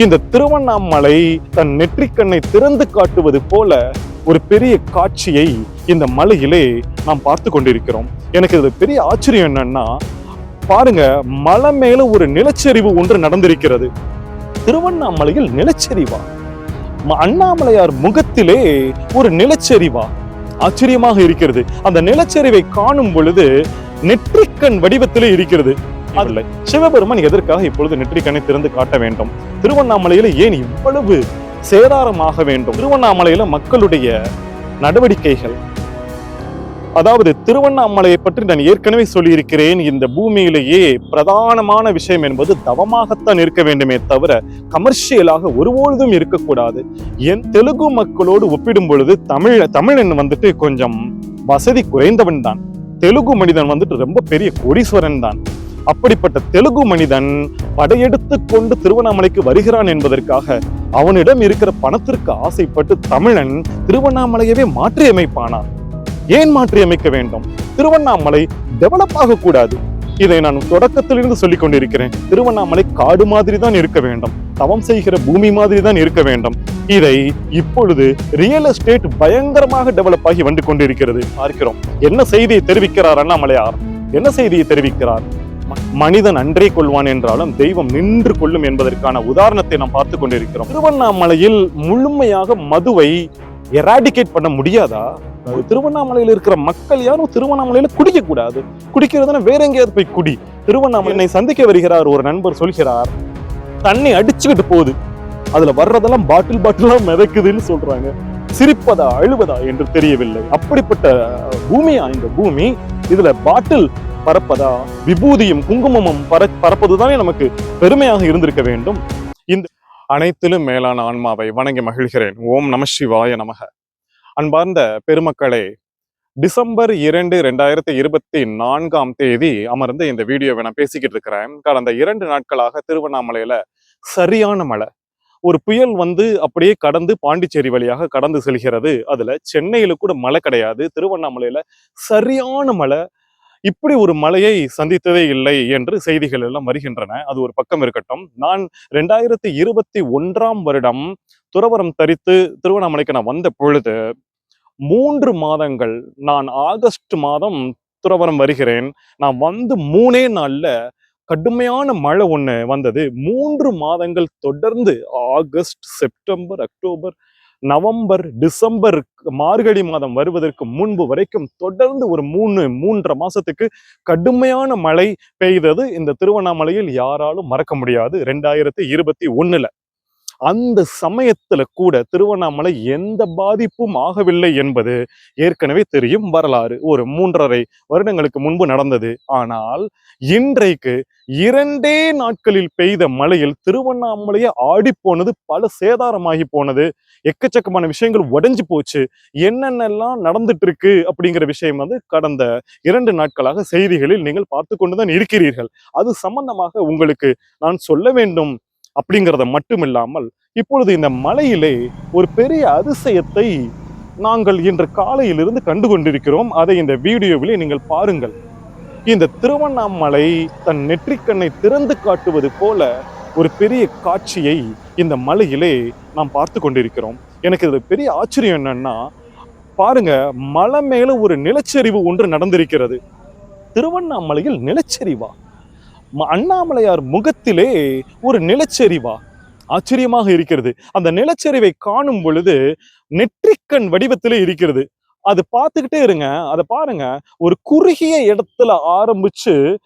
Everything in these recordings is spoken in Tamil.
இந்த திருவண்ணாமலை தன் நெற்றிக்கண்ணை திறந்து காட்டுவது போல ஒரு பெரிய காட்சியை இந்த மலையிலே நாம் பார்த்து கொண்டிருக்கிறோம். எனக்கு இது பெரிய ஆச்சரியம் என்னன்னா பாருங்க மலை மேல ஒரு நிலச்சரிவு ஒன்று நடந்திருக்கிறது. திருவண்ணாமலையில் நிலச்சரிவா? ம- அண்ணாமலையார் முகத்திலே ஒரு நிலச்சரிவா? ஆச்சரியமாக இருக்கிறது. அந்த நிலச்சரிவை காணும் பொழுது நெற்றிக்கண் வடிவத்திலே இருக்கிறது. அதில்லை சிவபெருமான் எதற்காக இப்பொழுது நெற்றிக்கனை திறந்து காட்ட வேண்டும்? திருவண்ணாமலையில ஏன் இவ்வளவு சேதாரமாக வேண்டும்? திருவண்ணாமலையில மக்களுடைய நடவடிக்கைகள். அதாவது திருவண்ணாமலையை பற்றி நான் ஏற்கனவே சொல்லியிருக்கிறேன். இந்த பூமியிலேயே பிரதானமான விஷயம் என்பது தவமாகத்தான் இருக்க வேண்டுமே தவிர கமர்ஷியலாக ஒருபொழுதும் இருக்கக்கூடாது. என் தெலுங்கு மக்களோடு ஒப்பிடும் பொழுது தமிழ் தமிழன் வந்துட்டு கொஞ்சம் வசதி குறைந்தவன் தான். தெலுங்கு மனிதன் வந்துட்டு ரொம்ப பெரிய கோடீஸ்வரன் தான். அப்படிப்பட்ட தெலுங்கு மனிதன் படையெடுத்து கொண்டு திருவண்ணாமலைக்கு வருகிறான் என்பதற்காக அவனிடம் இருக்கிற பணத்திற்கு ஆசைப்பட்டு தமிழன் திருவண்ணாமலையவே மாற்றியமைப்பானார் ஏன் மாற்றி அமைக்க வேண்டும்? திருவண்ணாமலை டெவலப் ஆகக்கூடாது. இதை நான் தொடக்கத்திலிருந்து சொல்லிக் கொண்டிருக்கிறேன். திருவண்ணாமலை காடு மாதிரி தான் இருக்க வேண்டும். தவம் செய்கிற பூமி மாதிரி தான் இருக்க வேண்டும். இதை இப்பொழுது ரியல் எஸ்டேட் பயங்கரமாக டெவலப் ஆகி வந்து கொண்டிருக்கிறது. பார்க்கிறோம். என்ன செய்தியை தெரிவிக்கிறார் அண்ணாமலையார்? என்ன செய்தியை தெரிவிக்கிறார்? மனிதன் அன்றே கொள்வான் என்றாலும் தெய்வம் நின்று கொள்ளும் என்பதற்கான உதாரணத்தை நாம் பார்த்து கொண்டிருக்கிறோம். திருவண்ணாமலையில் முழுமையாக மதுவை எராடிகேட் பண்ண முடியாதா? திருவண்ணாமலையில் இருக்கிற மக்கள் யாரும் திருவண்ணாமலையில குடிக்க கூடாது குடிக்கிறதுனா வேற எங்கேயாவது போய் குடி. திருவண்ணாமலை என்னை சந்திக்க வருகிறார் ஒரு நண்பர் சொல்கிறார் தண்ணி அடிச்சுக்கிட்டு போகுது. அதுல வர்றதெல்லாம் பாட்டில் பாட்டிலா மிதக்குதுன்னு சொல்றாங்க. சிரிப்பதா அழுவதா என்று தெரியவில்லை. அப்படிப்பட்ட பூமியா இந்த பூமி? இதுல பாட்டில் பறப்பதா விபூதியும் குங்குமமும் பர பறப்பதுதானே நமக்கு பெருமையாக இருந்திருக்க வேண்டும். இந்த அனைத்திலும் மேலான ஆன்மாவை வணங்கி மகிழ்கிறேன். ஓம் நம சிவாய நமக. அன்பார்ந்த பெருமக்களே டிசம்பர் இரண்டு ரெண்டாயிரத்தி இருபத்தி நான்காம் தேதி அமர்ந்து இந்த வீடியோவை நான் பேசிக்கிட்டு இருக்கிறேன். கடந்த இரண்டு நாட்களாக திருவண்ணாமலையில சரியான மழை. ஒரு புயல் வந்து அப்படியே கடந்து பாண்டிச்சேரி வழியாக கடந்து செல்கிறது. அதுல சென்னையில கூட மழை கிடையாது. திருவண்ணாமலையில சரியான மழை. இப்படி ஒரு மழையை சந்தித்ததே இல்லை என்று செய்திகள் எல்லாம் வருகின்றன. அது ஒரு பக்கம் இருக்கட்டும். நான் ரெண்டாயிரத்தி இருபத்தி ஒன்றாம் வருடம் துறவரம் தரித்து திருவண்ணாமலைக்கு நான் வந்த பொழுது மூன்று மாதங்கள் நான் ஆகஸ்ட் மாதம் துறவரம் வருகிறேன். நான் வந்து மூணே நாள்ல கடுமையான மழை ஒண்ணு வந்தது. மூன்று மாதங்கள் தொடர்ந்து August September October November December Margazhi மாதம் வருவதற்கு முன்பு வரைக்கும் தொடர்ந்து ஒரு மூணு மூன்றரை மாசத்துக்கு கடுமையான மழை பெய்தது. இந்த திருவண்ணாமலையில் யாராலும் மறக்க முடியாது. ரெண்டாயிரத்தி இருபத்தி ஒண்ணுல. அந்த சமயத்துல கூட திருவண்ணாமலை எந்த பாதிப்பும் ஆகவில்லை என்பது ஏற்கனவே தெரியும் வரலாறு. ஒரு மூன்றரை வருடங்களுக்கு முன்பு நடந்தது. ஆனால் இன்றைக்கு இரண்டே நாட்களில் பெய்த மழையில் திருவண்ணாமலையை ஆடி போனது பல சேதாரமாகி போனது. எக்கச்சக்கமான விஷயங்கள் உடைஞ்சு போச்சு. என்னென்னலாம் நடந்துட்டு இருக்கு அப்படிங்கிற விஷயம் வந்து கடந்த இரண்டு நாட்களாக செய்திகளில் நீங்கள் பார்த்து கொண்டுதான் இருக்கிறீர்கள். அது சம்பந்தமாக உங்களுக்கு நான் சொல்ல வேண்டும் அப்படிங்கிறத மட்டும் இல்லாமல் இப்பொழுது இந்த மலையிலே ஒரு பெரிய அதிசயத்தை நாங்கள் இன்று காலையிலிருந்து கண்டு கொண்டிருக்கிறோம் அதை இந்த வீடியோவிலே நீங்கள் பாருங்கள். இந்த திருவண்ணாமலை தன் நெற்றிக்கண்ணை திறந்து காட்டுவது போல ஒரு பெரிய காட்சியை இந்த மலையிலே நாம் பார்த்து கொண்டிருக்கிறோம். எனக்கு இது பெரிய ஆச்சரியம் என்னன்னா பாருங்க மலை மேல ஒரு நிலச்சரிவு ஒன்று நடந்திருக்கிறது. திருவண்ணாமலையில் நிலச்சரிவா? அண்ணாமலையார் முகத்திலே ஒரு நிலச்சரிவா ஆச்சரியமாக இருக்கிறது. அந்த நிலச்சரிவை காணும் பொழுது நெற்றிக்கண் வடிவத்திலே இருக்கிறது. அது பார்த்துக்கிட்டே இருங்க. அதை பாருங்க. ஒரு குறுகிய இடத்துல ஆரம்பிச்சு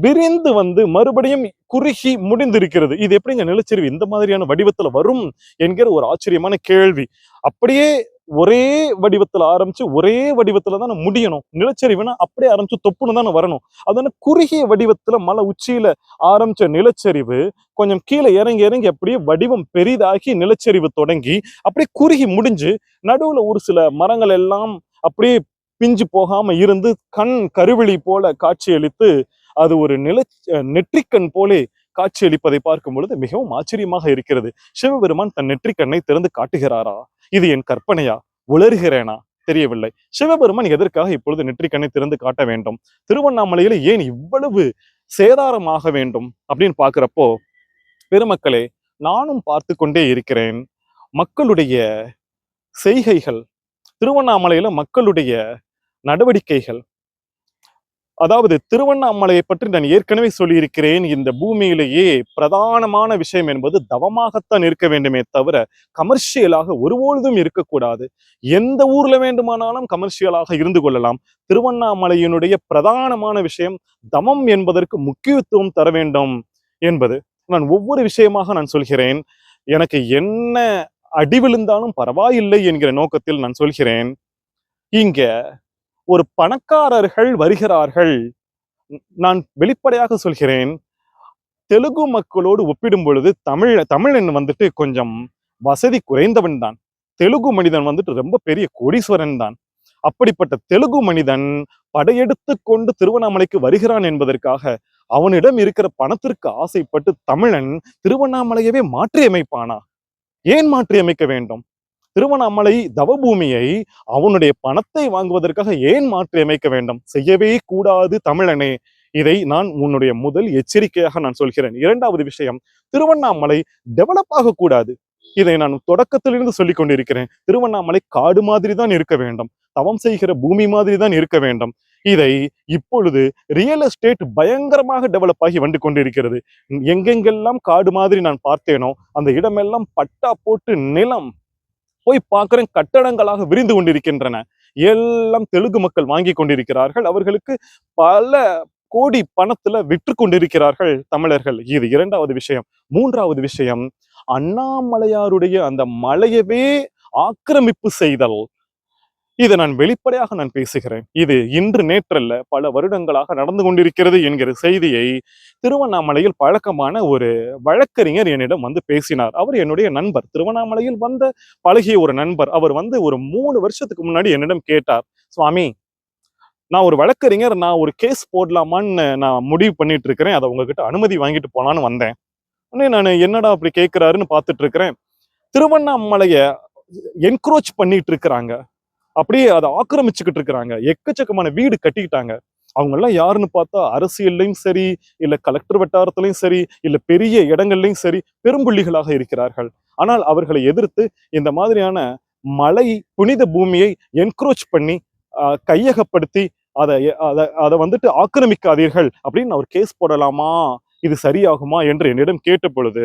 விரிந்து வந்து மறுபடியும் குறுகி முடிந்திருக்கிறது. இது எப்படிங்க நிலச்சரிவு? இந்த மாதிரியான வடிவத்துல வரும் என்கிற ஒரு ஆச்சரியமான கேள்வி. அப்படியே ஒரே வடிவத்துல ஆரம்பிச்சு ஒரே வடிவத்துல தானே முடியணும். நிலச்சரிவுனா அப்படியே ஆரம்பிச்சு தொப்புன்னு தானே வரணும். அதனால குறுகிய வடிவத்துல மலை உச்சியில ஆரம்பிச்ச நிலச்சரிவு கொஞ்சம் கீழே இறங்கி இறங்கி அப்படியே வடிவம் பெரிதாகி நிலச்சரிவு தொடங்கி அப்படியே குறுகி முடிஞ்சு நடுவுல ஒரு சில மரங்கள் எல்லாம் அப்படியே பிஞ்சு போகாம இருந்து கண் கருவிழி போல காட்சியளித்து அது ஒரு நில நெற்றிக்கண் போலே காட்சியளிப்பதை பார்க்கும் பொழுது மிகவும் ஆச்சரியமாக இருக்கிறது. சிவபெருமான் தன் நெற்றிக்கண்ணை திறந்து காட்டுகிறாரா? இது என் கற்பனையா? உளறுகிறேனா? தெரியவில்லை. சிவபெருமான் எதற்காக இப்பொழுது நெற்றிக்கண்ணை திறந்து காட்ட வேண்டும்? திருவண்ணாமலையில ஏன் இவ்வளவு சேதாரமாக வேண்டும்? அப்படின்னு பாக்குறப்போ பெருமக்களே நானும் பார்த்து கொண்டே இருக்கிறேன். மக்களுடைய செய்கைகள் திருவண்ணாமலையில மக்களுடைய நடவடிக்கைகள் அதாவது திருவண்ணாமலையை பற்றி நான் ஏற்கனவே சொல்லியிருக்கிறேன். இந்த பூமியிலேயே பிரதானமான விஷயம் என்பது தவமாகத்தான் இருக்க வேண்டுமே தவிர கமர்ஷியலாக ஒருபொழுதும் இருக்கக்கூடாது. எந்த ஊர்ல வேண்டுமானாலும் கமர்ஷியலாக இருந்து கொள்ளலாம். திருவண்ணாமலையினுடைய பிரதானமான விஷயம் தமம் என்பதற்கு முக்கியத்துவம் தர வேண்டும் என்பது. நான் ஒவ்வொரு விஷயமாக நான் சொல்கிறேன். எனக்கு என்ன அடி விழுந்தாலும் பரவாயில்லை என்கிற நோக்கத்தில் நான் சொல்கிறேன். இங்க ஒரு பணக்காரர்கள் வருகிறார்கள். நான் வெளிப்படையாக சொல்கிறேன். தெலுங்கு மக்களோடு ஒப்பிடும் பொழுது தமிழ் தமிழன் வந்துட்டு கொஞ்சம் வசதி குறைந்தவன் தான். தெலுங்கு மனிதன் வந்துட்டு ரொம்ப பெரிய கோடீஸ்வரன் தான். அப்படிப்பட்ட தெலுங்கு மனிதன் படையெடுத்து கொண்டு திருவண்ணாமலைக்கு வருகிறான் என்பதற்காக அவனிடம் இருக்கிற பணத்திற்கு ஆசைப்பட்டு தமிழன் திருவண்ணாமலையவே மாற்றி அமைப்பானா ஏன் மாற்றி அமைக்க வேண்டும்? திருவண்ணாமலை தவபூமியை அவனுடைய பணத்தை வாங்குவதற்காக ஏன் மாற்றி அமைக்க வேண்டும்? செய்யவே கூடாது தமிழனே. இதை நான் உன்னுடைய முதல் எச்சரிக்கையாக நான் சொல்கிறேன். இரண்டாவது விஷயம் திருவண்ணாமலை டெவலப் ஆகக்கூடாது. இதை நான் தொடக்கத்திலிருந்து சொல்லிக் கொண்டிருக்கிறேன். திருவண்ணாமலை காடு மாதிரி தான் இருக்க வேண்டும். தவம் செய்கிற பூமி மாதிரி தான் இருக்க வேண்டும். இதை இப்பொழுது ரியல் எஸ்டேட் பயங்கரமாக டெவலப் ஆகி வந்து கொண்டிருக்கிறது. எங்கெங்கெல்லாம் காடு மாதிரி நான் பார்த்தேனோ அந்த இடமெல்லாம் பட்டா போட்டு நிலம் போய் பார்க்குறேன் கட்டடங்களாக விரிந்து கொண்டிருக்கின்றன. எல்லாம் தெலுங்கு மக்கள் வாங்கி கொண்டிருக்கிறார்கள். அவர்களுக்கு பல கோடி பணத்துல விற்று கொண்டிருக்கிறார்கள் தமிழர்கள். இது இரண்டாவது விஷயம். மூன்றாவது விஷயம் அண்ணாமலையாருடைய அந்த மலையவே ஆக்கிரமிப்பு செய்தல். இதை நான் வெளிப்படையாக நான் பேசுகிறேன். இது இன்று நேற்றல்ல பல வருடங்களாக நடந்து கொண்டிருக்கிறது என்கிற செய்தியை திருவண்ணாமலையில் பழக்கமான ஒரு வழக்கறிஞர் என்னிடம் வந்து பேசினார். அவர் என்னுடைய நண்பர். திருவண்ணாமலையில் வந்த பழகிய ஒரு நண்பர். அவர் வந்து ஒரு மூணு வருஷத்துக்கு முன்னாடி என்னிடம் கேட்டார் சுவாமி நான் ஒரு வழக்கறிஞர். நான் ஒரு கேஸ் போடலாமான்னு நான் முடிவு பண்ணிட்டு இருக்கிறேன் அதை உங்ககிட்ட அனுமதி வாங்கிட்டு போலான்னு வந்தேன். உடனே நான் என்னடா அப்படி கேட்கிறாருன்னு பார்த்துட்டு இருக்கிறேன் திருவண்ணாமலையை என்க்ரோச் பண்ணிட்டு இருக்கிறாங்க அப்படியே அதை ஆக்கிரமிச்சுக்கிட்டு இருக்கிறாங்க. எக்கச்சக்கமான வீடு கட்டிக்கிட்டாங்க. அவங்க எல்லாம் யாருன்னு பார்த்தா அரசியல்லையும் சரி இல்ல கலெக்டர் வட்டாரத்திலையும் சரி இல்ல பெரிய இடங்கள்லையும் சரி பெரும்புள்ளிகளாக இருக்கிறார்கள். ஆனால் அவர்களை எதிர்த்து இந்த மாதிரியான மலை புனித பூமியை என்க்ரோச் பண்ணி ஆஹ், கையகப்படுத்தி அதை அதை அதை வந்துட்டு ஆக்கிரமிக்காதீர்கள் அப்படின்னு அவர் கேஸ் போடலாமா? இது சரியாகுமா என்று என்னிடம் கேட்ட பொழுது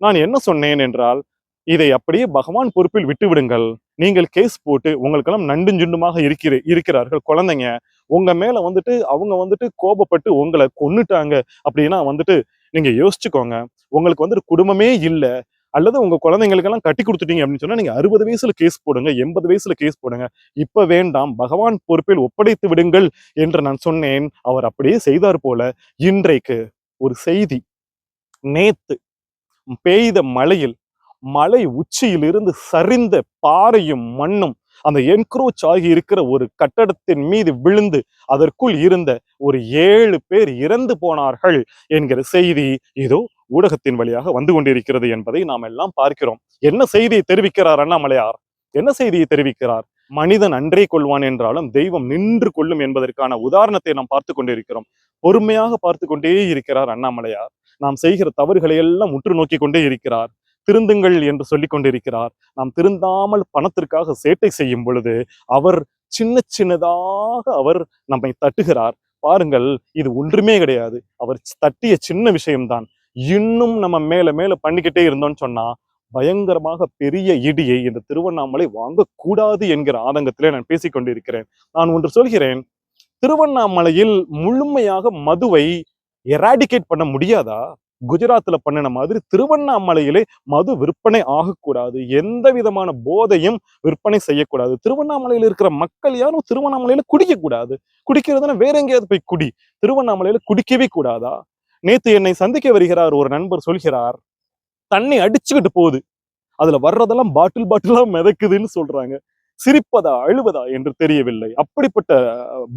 நான் என்ன சொன்னேன் என்றால் இதை அப்படியே பகவான் பொறுப்பில் விட்டுவிடுங்கள். நீங்கள் கேஸ் போட்டு உங்களுக்கெல்லாம் நண்டுஞ்சுண்டுமாக இருக்கிற இருக்கிறார்கள் குழந்தைங்க. உங்க மேல வந்துட்டு அவங்க வந்துட்டு கோபப்பட்டு உங்களை கொன்னுட்டாங்க அப்படின்னா வந்துட்டு நீங்க யோசிச்சுக்கோங்க. உங்களுக்கு வந்துட்டு குடும்பமே இல்லை. அல்லது உங்க குழந்தைங்களுக்கெல்லாம் கட்டி கொடுத்துட்டீங்க அப்படின்னு சொன்னா நீங்க அறுபது வயசுல கேஸ் போடுங்க எண்பது வயசுல கேஸ் போடுங்க. இப்ப வேண்டாம் பகவான் பொறுப்பில் ஒப்படைத்து விடுங்கள் என்று நான் சொன்னேன். அவர் அப்படியே செய்தார் போல. இன்றைக்கு ஒரு செய்தி. நேத்து பெய்த மழையில் மலை உச்சியிலிருந்து சரிந்த பாறையும் மண்ணும் அந்த என்க்ரோச் ஆகி இருக்கிற ஒரு கட்டடத்தின் மீது விழுந்து அதற்குள் இருந்த ஒரு ஏழு பேர் இறந்து போனார்கள் என்கிற செய்தி இதோ ஊடகத்தின் வழியாக வந்து கொண்டிருக்கிறது என்பதை நாம் எல்லாம் பார்க்கிறோம். என்ன செய்தியை தெரிவிக்கிறார் அண்ணாமலையார்? என்ன செய்தியை தெரிவிக்கிறார்? மனிதன் அன்றே கொள்வான் என்றாலும் தெய்வம் நின்று கொள்ளும் என்பதற்கான உதாரணத்தை நாம் பார்த்து கொண்டிருக்கிறோம். பொறுமையாக பார்த்து கொண்டே இருக்கிறார் அண்ணாமலையார். நாம் செய்கிற தவறுகளை எல்லாம் உற்று நோக்கி கொண்டே இருக்கிறார். திருந்துங்கள் என்று சொல்லிக் கொண்டிருக்கிறார். நாம் திருந்தாமல் பணத்திற்காக சேட்டை செய்யும் பொழுது அவர் சின்ன சின்னதாக அவர் நம்மை தட்டுகிறார். பாருங்கள் இது ஒன்றுமே கிடையாது. அவர் தட்டிய சின்ன விஷயம்தான். இன்னும் நம்ம மேல மேல பண்ணிக்கிட்டே இருந்தோம்னு சொன்னா பயங்கரமாக பெரிய இடியை இந்த திருவண்ணாமலை வாங்கக்கூடாது என்கிற ஆதங்கத்திலே நான் பேசிக் கொண்டிருக்கிறேன். நான் ஒன்று சொல்கிறேன் திருவண்ணாமலையில் முழுமையாக மதுவை எராடிகேட் பண்ண முடியாதா? குஜராத்தில் பண்ணின மாதிரி திருவண்ணாமலையிலே மது விற்பனை ஆகக்கூடாது. எந்த விதமான போதையும் விற்பனை செய்யக்கூடாது. திருவண்ணாமலையில இருக்கிற மக்கள் யாரும் திருவண்ணாமலையில குடிக்கக்கூடாது. குடிக்கிறதுனா வேற எங்கேயாவது போய் குடி. திருவண்ணாமலையில குடிக்கவே கூடாதா? நேத்து என்னை சந்திக்க வருகிறார் ஒரு நண்பர் சொல்கிறார் தண்ணி அடிச்சுக்கிட்டு போகுது. அதுல வர்றதெல்லாம் பாட்டில் பாட்டிலா மிதக்குதுன்னு சொல்றாங்க. சிரிப்பதா அழுவதா என்று தெரியவில்லை. அப்படிப்பட்ட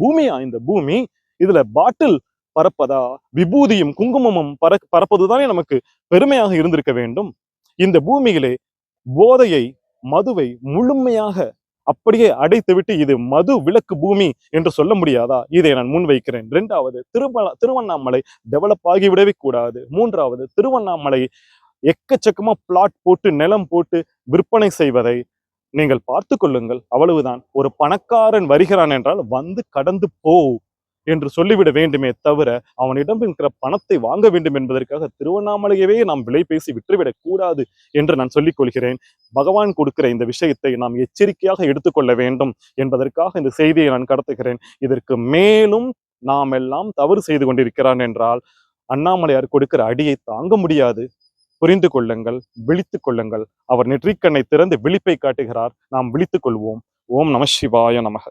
பூமியா இந்த பூமி? இதுல பாட்டில் பறப்பதா விபூதியும் குங்குமமும் பற பறப்பதுதானே நமக்கு பெருமையாக இருந்திருக்க வேண்டும். இந்த பூமியிலே போதையை மதுவை முழுமையாக அப்படியே அடைத்துவிட்டு இது மது விளக்கு பூமி என்று சொல்ல முடியாதா? இதை நான் முன்வைக்கிறேன். இரண்டாவது திருமல திருவண்ணாமலை டெவலப் ஆகிவிடவே கூடாது. மூன்றாவது திருவண்ணாமலை எக்கச்சக்கமா பிளாட் போட்டு நிலம் போட்டு விற்பனை செய்வதை நீங்கள் பார்த்து கொள்ளுங்கள். அவ்வளவுதான். ஒரு பணக்காரன் வருகிறான் என்றால் வந்து கடந்து போ. என்று சொல்லிவிட வேண்டுமே தவிர அவனிடம் இருக்கிற பணத்தை வாங்க வேண்டும் என்பதற்காக திருவண்ணாமலையவே நாம் விலை பேசி விற்றுவிடக் கூடாது என்று நான் சொல்லிக் கொள்கிறேன். பகவான் கொடுக்கிற இந்த விஷயத்தை நாம் எச்சரிக்கையாக எடுத்துக்கொள்ள வேண்டும் என்பதற்காக இந்த செய்தியை நான் கடத்துகிறேன். இதற்கு மேலும் நாம் எல்லாம் தவறு செய்து கொண்டிருக்கிறான் என்றால் அண்ணாமலையார் கொடுக்கிற அடியை தாங்க முடியாது. புரிந்து கொள்ளுங்கள் விழித்துக் கொள்ளுங்கள். அவர் நெற்றிக்கண்ணை திறந்து விழிப்பை காட்டுகிறார். நாம் விழித்துக் கொள்வோம். ஓம் நம சிவாய நமக.